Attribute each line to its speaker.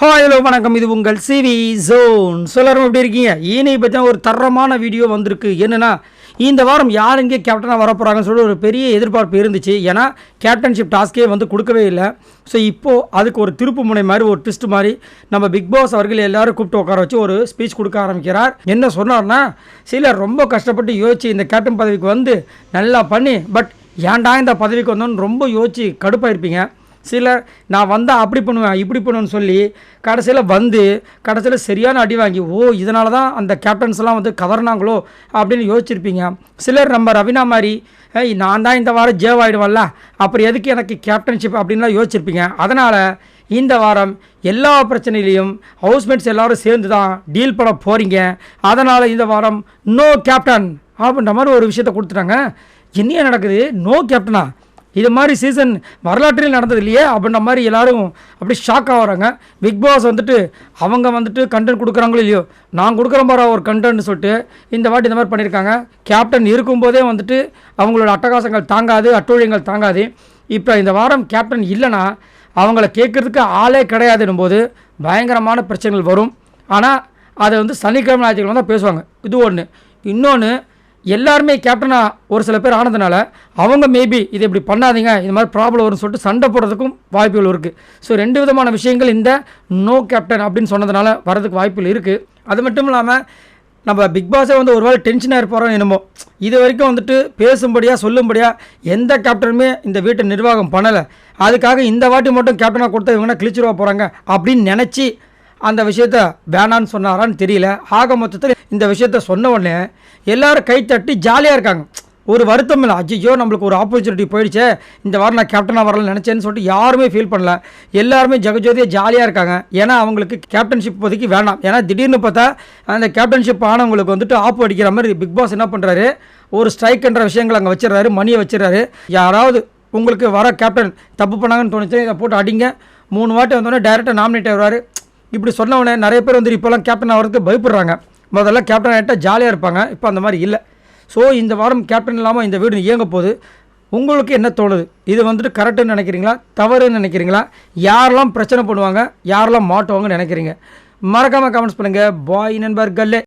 Speaker 1: Hi hello வணக்கம். இது உங்கள் சிவி ஜோன். சொல்லரும் எப்படி இருக்கீங்க? ஈனை பற்றி ஒரு தரமான வீடியோ வந்திருக்கு. என்னென்னா இந்த வாரம் யார் இங்கே கேப்டனாக வர போகிறாங்கன்னு சொல்லி ஒரு பெரிய எதிர்பார்ப்பு இருந்துச்சு. ஏன்னா கேப்டன்ஷிப் டாஸ்க்கே வந்து கொடுக்கவே இல்லை. ஸோ இப்போது அதுக்கு ஒரு திருப்பு முனை மாதிரி ஒரு ட்விஸ்ட் மாதிரி நம்ம பிக் பாஸ் அவர்கள் எல்லோரும் கூப்பிட்டு உட்கார வச்சு ஒரு ஸ்பீச் கொடுக்க ஆரம்பிக்கிறார். என்ன சொன்னார்னா சிலர் ரொம்ப கஷ்டப்பட்டு யோசிச்சு இந்த கேப்டன் பதவிக்கு வந்து நல்லா பண்ணி பட் ஏன்டா இந்த பதவிக்கு வந்தோன்னு ரொம்ப யோசிச்சு கடுப்பாயிருப்பீங்க. சிலர் நான் வந்தால் அப்படி பண்ணுவேன் இப்படி பண்ணுவேன்னு சொல்லி கடைசியில் வந்து கடைசியில் சரியான அடி வாங்கி ஓ இதனால தான் அந்த கேப்டன்ஸ்லாம் வந்து கதறினாங்களோ? அப்படின்னு யோசிச்சிருப்பீங்க. சிலர் நம்ம ரவினா மாதிரி ஏய் நான் தான் இந்த வாரம் ஜேவ் ஆகிடுவல்ல அப்புறம் எதுக்கு எனக்கு கேப்டன்ஷிப் அப்படின்லாம் யோசிச்சிருப்பீங்க. அதனால் இந்த வாரம் எல்லா பிரச்சனையிலையும் ஹவுஸ்மேட்ஸ் எல்லோரும் சேர்ந்து தான் டீல் பண்ண போகிறீங்க அதனால் இந்த வாரம் நோ கேப்டன் அப்படின்ற மாதிரி ஒரு விஷயத்த கொடுத்துட்டாங்க. என்னையே நடக்குது? நோ கேப்டனா இது மாதிரி சீசன் வரலாற்றில் நடந்தது இல்லையே? அப்படின்ற மாதிரி எல்லோரும் அப்படி ஷாக் ஆகிறாங்க பிக் பாஸ் வந்துட்டு அவங்க வந்துட்டு கண்டென்ட் கொடுக்குறாங்களோ இல்லையோ? நான் கொடுக்குற மாதிரி ஒரு கண்டென்ட் சொல்லிட்டு இந்த வாட்டி இந்த மாதிரி பண்ணியிருக்காங்க. கேப்டன் இருக்கும்போதே வந்துட்டு அவங்களோட அட்டகாசங்கள் தாங்காது அட்டூழியங்கள் தாங்காது. இப்போ இந்த வாரம் கேப்டன் இல்லைன்னா அவங்கள கேட்குறதுக்கு ஆளே கிடையாதுன்னும் போது பயங்கரமான பிரச்சனைகள் வரும். ஆனால் அதை வந்து சனிக்கிழமை ஞாயிற்றுக்கிழமை தான் பேசுவாங்க. இது ஒன்று இன்னொன்று எல்லாருமே கேப்டனாக ஒரு சில பேர் ஆனதுனால அவங்க மேபி இது இப்படி பண்ணாதீங்க இது மாதிரி ப்ராப்ளம் வரும்னு சொல்லிட்டு சண்டை போடுறதுக்கும் வாய்ப்புகள் இருக்குது ஸோ ரெண்டு விதமான விஷயங்கள் இந்த நோ கேப்டன் அப்படின்னு சொன்னதுனால வரதுக்கு வாய்ப்புகள் இருக்குது அது மட்டும் இல்லாமல் நம்ம பிக் பாஸே வந்து ஒரு வேளை டென்ஷனாக இருப்பாரோ என்னமோ இது வரைக்கும் வந்துட்டு பேசும்படியாக சொல்லும்படியாக எந்த கேப்டனுமே இந்த வீட்டை நிர்வாகம் பண்ணலை. அதுக்காக இந்த வாட்டி மட்டும் கேப்டனாக கொடுத்தா இவங்கன்னா கிழிச்சிருவா போகிறாங்க அப்படின்னு நினச்சி அந்த விஷயத்த வேணான்னு சொன்னாரான்னு தெரியல. ஆக மொத்தத்தில் இந்த விஷயத்த சொன்ன உடனே எல்லாரும் கை தட்டி ஜாலியாக இருக்காங்க. ஒரு வருத்தம் இல்லை. அஜியோ நம்மளுக்கு ஒரு ஆப்பர்ச்சுனிட்டி போயிடுச்சே. இந்த வாரம் நான் கேப்டனாக வரலன்னு நினச்சேன்னு சொல்லிட்டு யாருமே ஃபீல் பண்ணல. எல்லாருமே ஜெகஜோதியாக ஜாலியாக இருக்காங்க. ஏன்னா அவங்களுக்கு கேப்டன்ஷிப் இப்போதைக்கு வேணாம் ஏன்னா திடீர்னு பார்த்தா அந்த கேப்டன்ஷிப் ஆனவங்களுக்கு வந்துட்டு ஆப்பு அடிக்கிற மாதிரி பிக் பாஸ் என்ன பண்ணுறாரு ஒரு ஸ்ட்ரைக்ன்ற விஷயங்களை அங்கே வச்சிடறாரு மணியை வச்சிடறாரு. யாராவது உங்களுக்கு வர கேப்டன் தப்பு பண்ணாங்கன்னு தோணுச்சு இதை போட்டு அடிங்க. மூணு வாட்டி வந்தோடனே டைரெக்டாக நாமினேட் ஆகிறாரு இப்படி சொன்னவொடனே நிறைய பேர் வந்து இப்போல்லாம் கேப்டன் ஆகிறதுக்கு பயப்படுறாங்க. முதல்ல கேப்டன் ஆகிட்டால் ஜாலியாக இருப்பாங்க. இப்போ அந்த மாதிரி இல்லை. ஸோ இந்த வாரம் கேப்டன் இல்லாமல் இந்த வீடு இயங்க போகுது. உங்களுக்கு என்ன தோணுது? இது வந்துட்டு கரெக்டுன்னு நினைக்கிறீங்களா? தவறுன்னு நினைக்கிறீங்களா? யாரெல்லாம் பிரச்சனை பண்ணுவாங்க? யாரெல்லாம் மாட்டுவாங்கன்னு நினைக்கிறீங்க? மறக்காமல் கமெண்ட்ஸ் பண்ணுங்கள் பாய் நண்பர்களே.